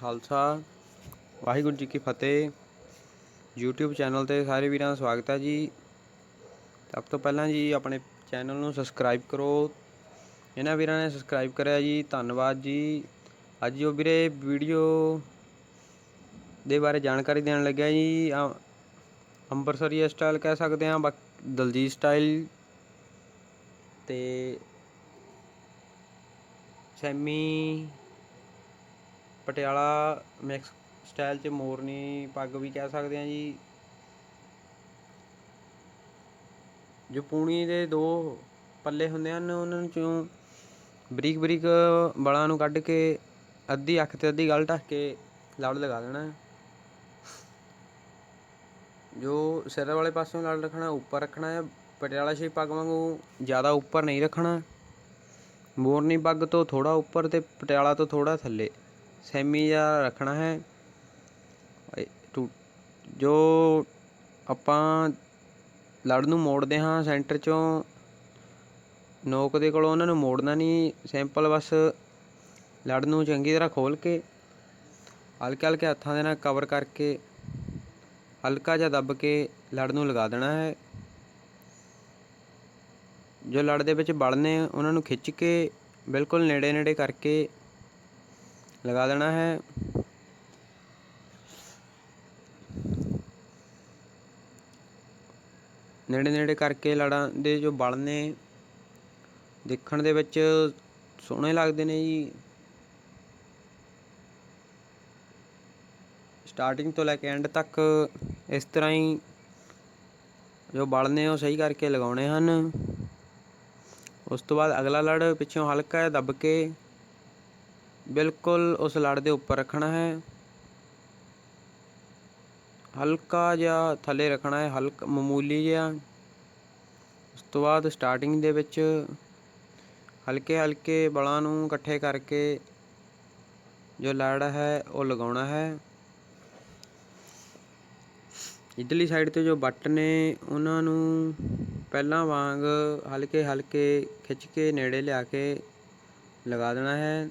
ਖਾਲਸਾ, ਵਾਹਿਗੁਰੂ ਜੀ ਕੀ ਫਤਿਹ। YouTube channel ਤੇ ਸਾਰੇ ਵੀਰਾਂ ਦਾ ਸਵਾਗਤ ਹੈ ਜੀ। ਸਭ ਤੋਂ ਪਹਿਲਾਂ ਜੀ ਆਪਣੇ ਚੈਨਲ ਨੂੰ ਸਬਸਕ੍ਰਾਈਬ ਕਰੋ। ਇਹਨਾਂ ਵੀਰਾਂ ਨੇ ਸਬਸਕ੍ਰਾਈਬ ਕਰਿਆ ਜੀ, ਧੰਨਵਾਦ ਜੀ। ਅੱਜ ਉਹ ਵੀਰੇ ਵੀਡੀਓ ਦੇ ਬਾਰੇ ਜਾਣਕਾਰੀ ਦੇਣ ਲੱਗਿਆ ਜੀ। ਅ- ਅੰਮ੍ਰਿਤਸਰੀ ਸਟਾਈਲ ਕਹਿ ਸਕਦੇ ਹਾਂ ਬਾਕੀ ਦਲਜੀਤ ਸਟਾਈਲ ਤੇ ਸੈਮੀ ਪਟਿਆਲਾ ਮਿਕਸ ਸਟਾਈਲ ਚ ਮੋਰਨੀ ਪੱਗ ਵੀ ਕਹਿ ਸਕਦੇ ਹਾਂ ਜੀ। ਜੋ ਪੂਣੀ ਦੇ ਦੋ ਪੱਲੇ ਹੁੰਦੇ ਹਨ, ਉਹਨਾਂ ਨੂੰ ਚੋਂ ਬਰੀਕ ਬਰੀਕ ਬਲਾਂ ਨੂੰ ਕੱਢ ਕੇ ਅੱਧੀ ਅੱਖ ਤੇ ਅੱਧੀ ਗੱਲ ਢੱਕ ਕੇ ਲੜ ਲਗਾ ਦੇਣਾ। ਜੋ ਸਿਰ ਵਾਲੇ ਪਾਸਿਓਂ ਲੜ ਰੱਖਣਾ, ਉੱਪਰ ਰੱਖਣਾ ਹੈ ਪਟਿਆਲਾ ਸ਼ੇਪ ਪੱਗ ਵਾਂਗੂ ਜ਼ਿਆਦਾ ਉੱਪਰ ਨਹੀਂ ਰੱਖਣਾ। ਮੋਰਨੀ ਪੱਗ ਤੋਂ ਥੋੜਾ ਉੱਪਰ ਤੇ ਪਟਿਆਲਾ ਤੋਂ ਥੋੜਾ ਥੱਲੇ। ਸੈਮੀ ਜਿਹਾ ਰੱਖਣਾ ਹੈ। ਟੂ- ਜੋ ਆਪਾਂ ਲੜ ਨੂੰ ਮੋੜਦੇ ਹਾਂ ਸੈਂਟਰ ਚੋਂ, ਨੋਕ ਦੇ ਕੋਲੋਂ ਉਹਨਾਂ ਨੂੰ ਮੋੜਨਾ ਨਹੀਂ, ਸਿੰਪਲ ਬਸ ਲੜ ਨੂੰ ਚੰਗੀ ਤਰ੍ਹਾਂ ਖੋਲ ਕੇ, ਹਲਕੇ ਹਲਕੇ ਹੱਥਾਂ ਦੇ ਨਾਲ ਕਵਰ ਕਰਕੇ, ਹਲਕਾ ਜਿਹਾ ਦੱਬ ਕੇ ਲੜ ਨੂੰ ਲਗਾ ਦੇਣਾ ਹੈ। ਜੋ ਲੜ ਦੇ ਵਿੱਚ ਬਲ ਨੇ ਉਹਨਾਂ ਨੂੰ ਖਿੱਚ ਕੇ ਬਿਲਕੁਲ ਨੇੜੇ ਨੇੜੇ ਕਰਕੇ ਲਗਾ ਦੇਣਾ ਹੈ। ਨੇੜੇ ਨੇੜੇ ਕਰਕੇ ਲੜਾਂ ਦੇ ਜੋ ਬਲ ਨੇ, ਦੇਖਣ ਦੇ ਵਿੱਚ ਸੋਹਣੇ ਲੱਗਦੇ ਨੇ ਜੀ। ਸਟਾਰਟਿੰਗ ਤੋਂ ਲੈ ਕੇ ਐਂਡ ਤੱਕ ਇਸ ਤਰ੍ਹਾਂ ਹੀ ਜੋ ਬਲ ਨੇ ਉਹ ਸਹੀ ਕਰਕੇ ਲਗਾਉਣੇ ਹਨ। ਉਸ ਤੋਂ ਬਾਅਦ ਅਗਲਾ ਲੜ ਪਿੱਛੋਂ ਹਲਕਾ ਜਿਹਾ ਦੱਬ ਕੇ ਬਿਲਕੁਲ ਉਸ ਲੜ ਦੇ ਉੱਪਰ ਰੱਖਣਾ ਹੈ। ਹਲਕਾ ਜਿਹਾ ਥੱਲੇ ਰੱਖਣਾ ਹੈ, ਹਲਕਾ ਮਾਮੂਲੀ ਜਿਹਾ। ਉਸ ਤੋਂ ਬਾਅਦ ਸਟਾਰਟਿੰਗ ਦੇ ਵਿੱਚ ਹਲਕੇ ਹਲਕੇ ਬਲਾਂ ਨੂੰ ਇਕੱਠੇ ਕਰਕੇ ਜੋ ਲੜ ਹੈ ਉਹ ਲਗਾਉਣਾ ਹੈ। ਇਧਰਲੀ ਸਾਈਡ ਤੇ ਜੋ ਬੱਟ ਨੇ, ਉਹਨਾਂ ਨੂੰ ਪਹਿਲਾਂ ਵਾਂਗ ਹਲਕੇ ਹਲਕੇ ਖਿੱਚ ਕੇ ਨੇੜੇ ਲਿਆ ਕੇ ਲਗਾ ਦੇਣਾ ਹੈ।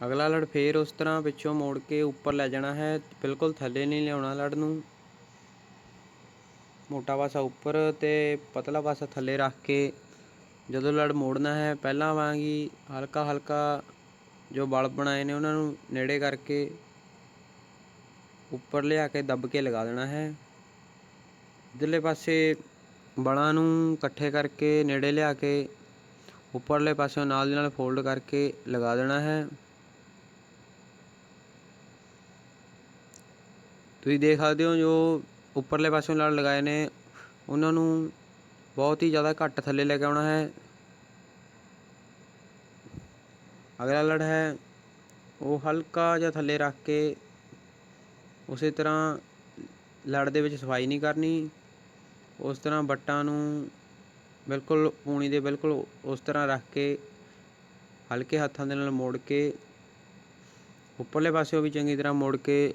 ਅਗਲਾ ਲੜ ਫੇਰ ਉਸ ਤਰ੍ਹਾਂ ਪਿੱਛੋਂ ਮੋੜ ਕੇ ਉੱਪਰ ਲੈ ਜਾਣਾ ਹੈ। ਬਿਲਕੁਲ ਥੱਲੇ ਨਹੀਂ ਲਿਆਉਣਾ ਲੜ ਨੂੰ। ਮੋਟਾ ਪਾਸਾ ਉੱਪਰ ਤੇ ਪਤਲਾ ਪਾਸਾ ਥੱਲੇ ਰੱਖ ਕੇ ਜਦੋਂ ਲੜ ਮੋੜਨਾ ਹੈ, ਪਹਿਲਾਂ ਵਾਂਗ ਹੀ ਹਲਕਾ ਹਲਕਾ ਜੋ ਬਲ ਬਣਾਏ ਨੇ ਉਹਨਾਂ ਨੂੰ ਨੇੜੇ ਕਰਕੇ ਉੱਪਰ ਲਿਆ ਕੇ ਦੱਬ ਕੇ ਲਗਾ ਦੇਣਾ ਹੈ। ਇਧਰਲੇ ਪਾਸੇ ਬਲਾਂ ਨੂੰ ਇਕੱਠੇ ਕਰਕੇ ਨੇੜੇ ਲਿਆ ਕੇ ਉੱਪਰਲੇ ਪਾਸਿਓਂ ਨਾਲ ਦੀ ਨਾਲ ਫੋਲਡ ਕਰਕੇ ਲਗਾ ਦੇਣਾ ਹੈ। ਤੁਸੀਂ ਦੇਖ ਸਕਦੇ ਹੋ ਜੋ ਉੱਪਰਲੇ ਪਾਸਿਓਂ ਲੜ ਲਗਾਏ ਨੇ। ਉਹਨਾਂ ਨੂੰ ਬਹੁਤ ਹੀ ਜ਼ਿਆਦਾ ਘੱਟ ਥੱਲੇ ਲੈ ਕੇ ਆਉਣਾ ਹੈ। ਅਗਲਾ ਲੜ ਹੈ। ਉਹ ਹਲਕਾ ਜਿਹਾ ਥੱਲੇ ਰੱਖ ਕੇ ਉਸੇ ਤਰ੍ਹਾਂ ਲੜ ਦੇ ਵਿੱਚ ਸਫ਼ਾਈ ਨਹੀਂ ਕਰਨੀ। ਉਸ ਤਰ੍ਹਾਂ ਬੱਟਾਂ ਨੂੰ ਬਿਲਕੁਲ ਪੂਣੀ ਦੇ ਬਿਲਕੁਲ ਉਸ ਤਰ੍ਹਾਂ ਰੱਖ ਕੇ ਹਲਕੇ ਹੱਥਾਂ ਦੇ ਨਾਲ ਮੋੜ ਕੇ, ਉੱਪਰਲੇ ਪਾਸਿਓਂ ਵੀ ਚੰਗੀ ਤਰ੍ਹਾਂ ਮੋੜ ਕੇ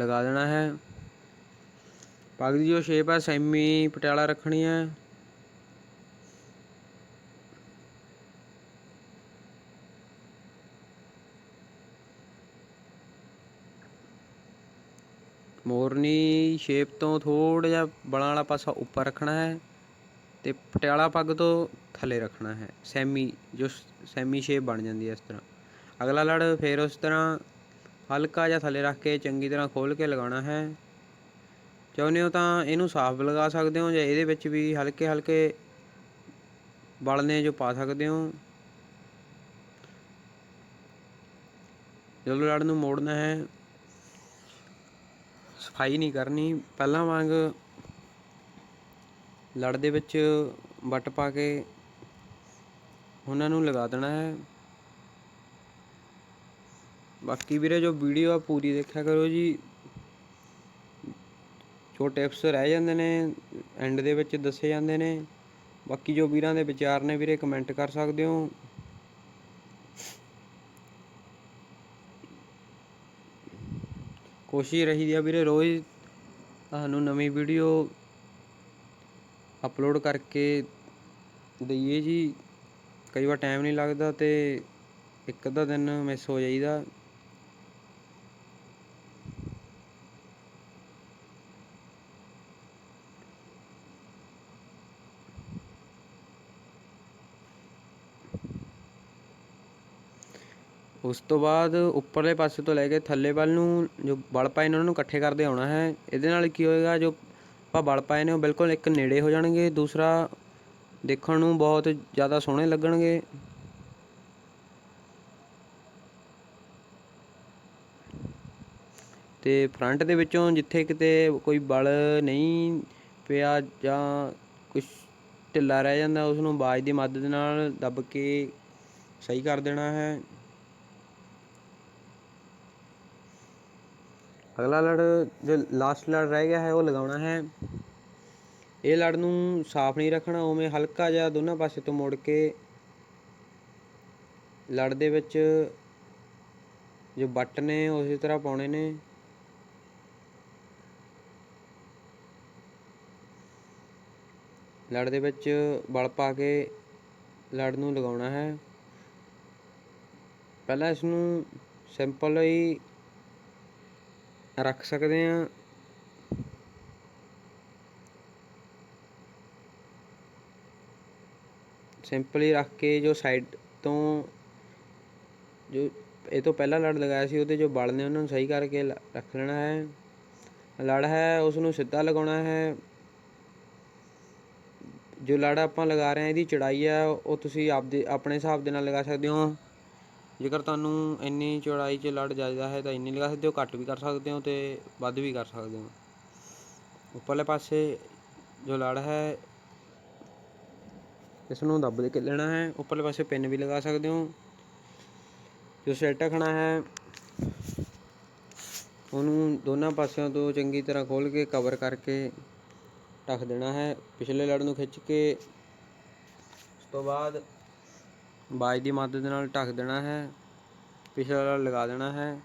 ਲਗਾ ਦੇਣਾ ਹੈ। ਪੱਗ ਦੀ ਜੋ ਸ਼ੇਪ ਹੈ, ਸੈਮੀ ਪਟਿਆਲਾ ਰੱਖਣੀ ਹੈ। ਮੋਰਨੀ ਸ਼ੇਪ ਤੋਂ ਥੋੜਾ ਜਿਹਾ ਬਲਾਂ ਵਾਲਾ ਪਾਸਾ ਉੱਪਰ ਰੱਖਣਾ ਹੈ ਤੇ ਪਟਿਆਲਾ ਪੱਗ ਤੋਂ ਥੱਲੇ ਰੱਖਣਾ ਹੈ। ਸੈਮੀ, ਜੋ ਸੈਮੀ ਸ਼ੇਪ ਬਣ ਜਾਂਦੀ ਹੈ ਇਸ ਤਰ੍ਹਾਂ। ਅਗਲਾ ਲੜ ਫੇਰ ਉਸ ਤਰ੍ਹਾਂ ਹਲਕਾ ਜਿਹਾ ਥੱਲੇ ਰੱਖ ਕੇ ਚੰਗੀ ਤਰ੍ਹਾਂ ਖੋਲ ਕੇ ਲਗਾਉਣਾ ਹੈ। ਚਾਹੁੰਦੇ ਹੋ ਤਾਂ ਇਹਨੂੰ ਸਾਫ਼ ਲਗਾ ਸਕਦੇ ਹੋ ਜਾਂ ਇਹਦੇ ਵਿੱਚ ਵੀ ਹਲਕੇ ਹਲਕੇ ਬਲ ਜੋ ਪਾ ਸਕਦੇ ਹੋ। ਜਦੋਂ ਲੜ ਨੂੰ ਮੋੜਨਾ ਹੈ, ਸਫ਼ਾਈ ਨਹੀਂ ਕਰਨੀ, ਪਹਿਲਾਂ ਵਾਂਗ ਲੜ ਦੇ ਵਿੱਚ ਵੱਟ ਪਾ ਕੇ ਉਹਨਾਂ ਨੂੰ ਲਗਾ ਦੇਣਾ ਹੈ। ਬਾਕੀ ਵੀਰੇ ਜੋ ਵੀਡੀਓ ਆ ਪੂਰੀ ਦੇਖਿਆ ਕਰੋ ਜੀ। ਜੋ ਟਿਪਸ ਰਹਿ ਜਾਂਦੇ ਨੇ ਐਂਡ ਦੇ ਵਿੱਚ ਦੱਸੇ ਜਾਂਦੇ ਨੇ। ਬਾਕੀ ਜੋ ਵੀਰਾਂ ਦੇ ਵਿਚਾਰ ਨੇ ਵੀਰੇ ਕਮੈਂਟ ਕਰ ਸਕਦੇ ਹੋ। ਕੋਸ਼ਿਸ਼ ਰਹੀ ਆ ਵੀਰੇ ਰੋਜ਼ ਤੁਹਾਨੂੰ ਨਵੀਂ ਵੀਡੀਓ ਅਪਲੋਡ ਕਰਕੇ ਦਈਏ ਜੀ। ਕਈ ਵਾਰ ਟਾਈਮ ਨਹੀਂ ਲੱਗਦਾ ਤੇ ਇੱਕ ਅੱਧਾ ਦਿਨ ਮਿਸ ਹੋ ਜਾਈਦਾ। ਉਸ ਤੋਂ ਬਾਅਦ ਉੱਪਰਲੇ ਪਾਸੇ ਤੋਂ ਲੈ ਕੇ ਥੱਲੇ ਵੱਲ ਨੂੰ ਜੋ ਵਲ ਪਾਏ ਨੇ ਉਹਨਾਂ ਨੂੰ ਇਕੱਠੇ ਕਰਦੇ ਆਉਣਾ ਹੈ। ਇਹਦੇ ਨਾਲ ਕੀ ਹੋਏਗਾ, ਜੋ ਆਪਾਂ ਵਲ ਪਾਏ ਨੇ ਉਹ ਬਿਲਕੁਲ ਇੱਕ ਨੇੜੇ ਹੋ ਜਾਣਗੇ। ਦੂਸਰਾ ਦੇਖਣ ਨੂੰ ਬਹੁਤ ਜ਼ਿਆਦਾ ਸੋਹਣੇ ਲੱਗਣਗੇ। ਤੇ ਫਰੰਟ ਦੇ ਵਿੱਚੋਂ ਜਿੱਥੇ ਕਿਤੇ ਕੋਈ ਬਲ ਨਹੀਂ ਪਿਆ ਜਾਂ ਕੁਝ ਢਿੱਲਾ ਰਹਿ ਜਾਂਦਾ, ਉਸ ਨੂੰ ਬਾਜ ਦੀ ਮਦਦ ਨਾਲ ਦੱਬ ਕੇ ਸਹੀ ਕਰ ਦੇਣਾ ਹੈ। ਅਗਲਾ ਲੜ ਜੋ ਲਾਸਟ ਲੜ ਰਹਿ ਗਿਆ ਹੈ, ਉਹ ਲਗਾਉਣਾ ਹੈ। ਇਹ ਲੜ ਨੂੰ ਸਾਫ਼ ਨਹੀਂ ਰੱਖਣਾ, ਉਵੇਂ ਹਲਕਾ ਜਿਹਾ ਦੋਨਾਂ ਪਾਸੇ ਤੋਂ ਮੋੜ ਕੇ ਲੜ ਦੇ ਵਿੱਚ ਜੋ ਬੱਟ ਨੇ ਉਸੇ ਤਰ੍ਹਾਂ ਪਾਉਣੇ ਨੇ। ਲੜ ਦੇ ਵਿੱਚ ਵਲ ਪਾ ਕੇ ਲੜ ਨੂੰ ਲਗਾਉਣਾ ਹੈ। ਪਹਿਲਾਂ ਇਸ ਨੂੰ ਸਿੰਪਲ ਹੀ ਰੱਖ ਸਕਦੇ ਹਾਂ। ਸਿੰਪਲੀ ਰੱਖ ਕੇ ਜੋ ਸਾਈਡ ਤੋਂ ਜੋ ਇਹ ਤੋਂ ਪਹਿਲਾਂ ਲੜ ਲਗਾਇਆ ਸੀ, ਉਹਦੇ ਜੋ ਬਲ ਨੇ ਉਹਨਾਂ ਨੂੰ ਸਹੀ ਕਰਕੇ ਲ- ਰੱਖ ਲੈਣਾ ਹੈ। ਲੜ ਹੈ ਉਸ ਨੂੰ ਸਿੱਧਾ ਲਗਾਉਣਾ ਹੈ। ਜੋ ਲੜ ਆਪਾਂ ਲਗਾ ਰਹੇ ਹਾਂ, ਇਹਦੀ ਚੜਾਈ ਹੈ, ਉਹ ਤੁਸੀਂ ਆਪਦੇ, ਆਪਣੇ ਹਿਸਾਬ ਦੇ ਨਾਲ ਲਗਾ ਸਕਦੇ ਹੋ। ਜੇਕਰ ਤੁਹਾਨੂੰ ਇੰਨੀ ਚੌੜਾਈ 'ਚ ਲੜ ਚਾਹੀਦਾ ਹੈ ਤਾਂ ਇੰਨੀ ਲਗਾ ਸਕਦੇ ਹੋ, ਘੱਟ ਵੀ ਕਰ ਸਕਦੇ ਹੋ ਅਤੇ ਵੱਧ ਵੀ ਕਰ ਸਕਦੇ ਹੋ। ਉੱਪਰਲੇ ਪਾਸੇ ਜੋ ਲੜ ਹੈ ਇਸ ਨੂੰ ਦੱਬ ਕੇ ਲੈਣਾ ਹੈ। ਉੱਪਰਲੇ ਪਾਸੇ ਪਿੰਨ ਵੀ ਲਗਾ ਸਕਦੇ ਹੋ। ਜੋ ਸੈੱਟ ਰੱਖਣਾ ਹੈ, ਉਹਨੂੰ ਦੋਨਾਂ ਪਾਸਿਆਂ ਤੋਂ ਚੰਗੀ ਤਰ੍ਹਾਂ ਖੋਲ ਕੇ ਕਵਰ ਕਰਕੇ ਢੱਕ ਦੇਣਾ ਹੈ। ਪਿਛਲੇ ਲੜ ਨੂੰ ਖਿੱਚ ਕੇ ਉਸ ਤੋਂ ਬਾਅਦ ਬਾਜ ਦੀ ਮਦਦ ਨਾਲ ਢੱਕ ਦੇਣਾ ਹੈ, ਪਿਛਲਾ ਲਗਾ ਦੇਣਾ ਹੈ।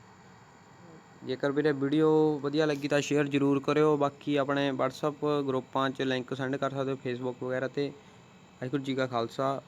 ਜੇਕਰ ਵੀਰੇ ਵੀਡੀਓ ਵਧੀਆ ਲੱਗੀ ਤਾਂ ਸ਼ੇਅਰ ਜ਼ਰੂਰ ਕਰਿਓ। ਬਾਕੀ ਆਪਣੇ WhatsApp ਗਰੁੱਪਾਂ 'ਚ ਲਿੰਕ ਸੈਂਡ ਕਰ ਸਕਦੇ ਹੋ Facebook ਵਗੈਰਾ ਤੇ। ਵਾਹਿਗੁਰੂ ਜੀ ਕਾ ਖਾਲਸਾ।